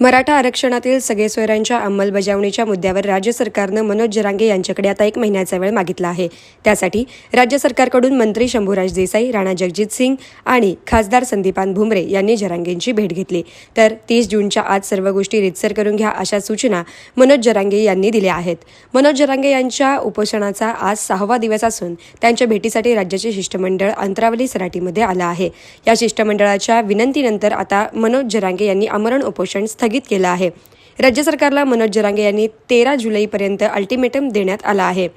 मराठा आरक्षणातील सगळे सोयऱ्यांच्या अंमलबजावणीच्या मुद्द्यावर राज्य सरकारनं मनोज जरांगे यांच्याकडे आता एक महिन्याचा वेळ मागितला आहे. त्यासाठी राज्य सरकारकडून मंत्री शंभूराज देसाई राणा जगजित सिंग आणि खासदार संदीपान भुमरे यांनी जरांगेंची भेट घेतली. तर तीस जूनच्या आज सर्व गोष्टी रितसर करून घ्या अशा सूचना मनोज जरांगे यांनी दिल्या आहेत. मनोज जरांगे यांच्या उपोषणाचा आज सहावा दिवस असून त्यांच्या भेटीसाठी राज्याचे शिष्टमंडळ अंतरावली सराटीमध्ये आलं आहे. या शिष्टमंडळाच्या विनंतीनंतर आता मनोज जरांगे यांनी आमरण उपोषण स्थगित केलं आहे. राज्य सरकारला मनोज जरांगे यांनी तेरा जुलैपर्यंत अल्टिमेटम देण्यात आला आहे.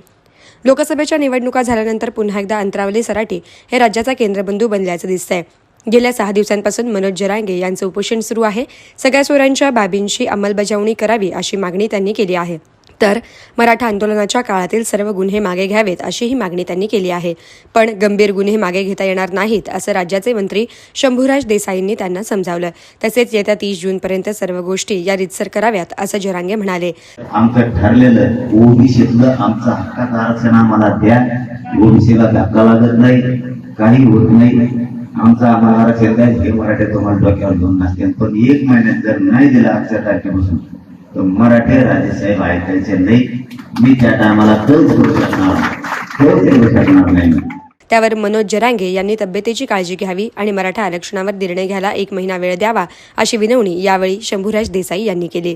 लोकसभेच्या निवडणुका झाल्यानंतर पुन्हा एकदा अंतरावली सराटी हे राज्याचा केंद्रबिंदू बनल्याचं दिसतंय. गेल्या सहा दिवसांपासून मनोज जरांगे यांचं उपोषण सुरू आहे. सगळ्या सोयऱ्यांच्या बाबींची अंमलबजावणी करावी अशी मागणी त्यांनी केली आहे. तर मराठा आंदोलनाच्या काळातील सर्व गुन्हे मागे घ्यावेत अशीही मागणी त्यांनी केली आहे. पण गंभीर गुन्हे मागे घेता येणार नाहीत असं राज्याचे मंत्री शंभूराज देसाईंनी त्यांना समजावलं. तसेच येत्या तीस जूनपर्यंत सर्व गोष्टी या रितसर कराव्यात असं जरांगे म्हणाले. आमचं ठरलेलं ओबीसीतलं आमचं हक्काचं आरक्षण आम्हाला द्या. ओबीसीला धक्का लागत नाही काही होत नाही. आमचा आम्हाला आरक्षण द्या हे मराठे तुम्हाला डोक्यावर घेऊन नसते पण एक महिन्यात जर नाही दिला आजच्या तारखेपासून तो मराठे राजेसाहेब ऐकायचे नाही मी त्या टायमाला तोच करू शकणार. तोच करू शकणार नाही त्यावर मनोज जरांगे यांनी तब्येतीची काळजी घ्यावी आणि मराठा आरक्षणावर निर्णय घ्यायला एक महिना वेळ द्यावा अशी विनवणी यावेळी शंभूराज देसाई यांनी केली.